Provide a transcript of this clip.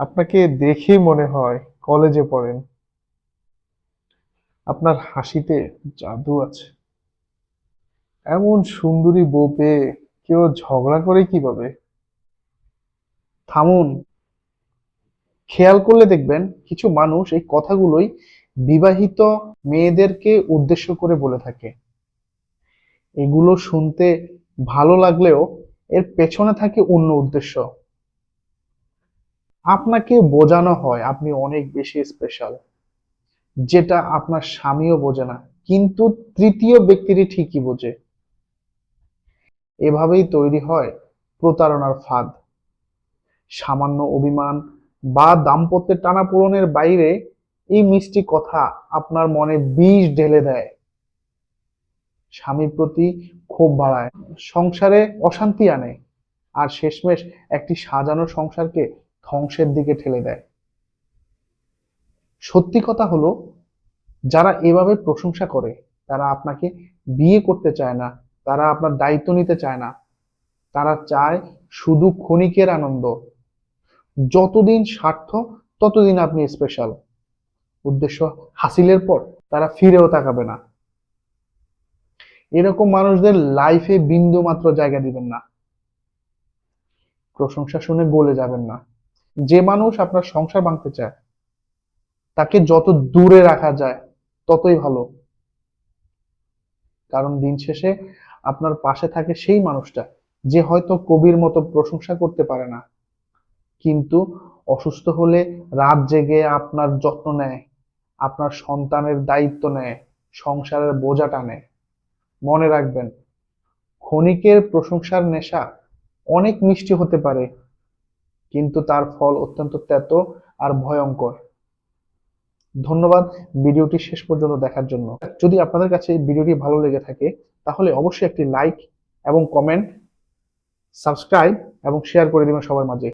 আপনাকে দেখে মনে হয় কলেজে পড়েন। আপনার হাসিতে জাদু আছে। এমন সুন্দরী বউ পেয়ে কেউ ঝগড়া করে কীভাবে? থামুন। খেয়াল করলে দেখবেন কিছু মানুষ এই কথাগুলোই বিবাহিত মেয়েদেরকে উদ্দেশ্য করে বলে থাকে। এগুলো শুনতে ভালো লাগলেও এর পেছনে থাকে অন্য উদ্দেশ্য। আপনাকে বোঝানো হয় আপনি অনেক বেশি স্পেশাল যেটা আপনার স্বামীও বোঝে না, কিন্তু তৃতীয় ব্যক্তিটি ঠিকই বোঝে। এভাবেই তৈরি হয় প্রতারণার ফাঁদ। সামান্য অভিমান বা দাম্পত্যের টানাপোড়েনের বাইরে এই মিষ্টি কথা আপনার মনে বিষ ঢেলে দেয়। স্বামীর প্রতি ক্ষোভ বাড়ায়, সংসারে অশান্তি আনে, আর শেষমেশ একটি সাজানো সংসারকে ধ্বংসের দিকে ঠেলে দেয়। সত্যি কথা হলো, যারা এভাবে প্রশংসা করে, তারা আপনাকে বিয়ে করতে চায় না, তারা আপনার দায়িত্ব নিতে চায় না। তারা চায় শুধু ক্ষণিকের আনন্দ। যতদিন স্বার্থ, ততদিন আপনি স্পেশাল উদ্দেশ্য হাসিলের পর তারা ফিরেও তাকাবে না। এরকম মানুষদের লাইফে বিন্দু মাত্র জায়গা দিবেন না। প্রশংসা শুনে গলে যাবেন না। যে মানুষ আপনার সংসার ভাঙতে চায়, তাকে যত দূরে রাখা যায়, ততই ভালো। কারণ দিন শেষে আপনার পাশে থাকে সেই মানুষটা, যে হয়তো কবির মতো প্রশংসা করতে পারে না। কিন্তু অসুস্থ হলে রাত জেগে আপনার যত্ন নেয়, আপনার সন্তানের দায়িত্ব নেয়, সংসারের বোঝা টানে। মনে রাখবেন, ক্ষণিকের প্রশংসার নেশা অনেক মিষ্টি হতে পারে কিন্তু তার ফল অত্যন্ত তেতো আর ভয়ঙ্কর। ধন্যবাদ ভিডিওটি শেষ পর্যন্ত দেখার জন্য। যদি আপনাদের কাছে এই ভিডিওটি ভালো লেগে থাকে, তাহলে অবশ্যই একটি লাইক এবং কমেন্ট, সাবস্ক্রাইব এবং শেয়ার করে দেবেন সবার মাঝে।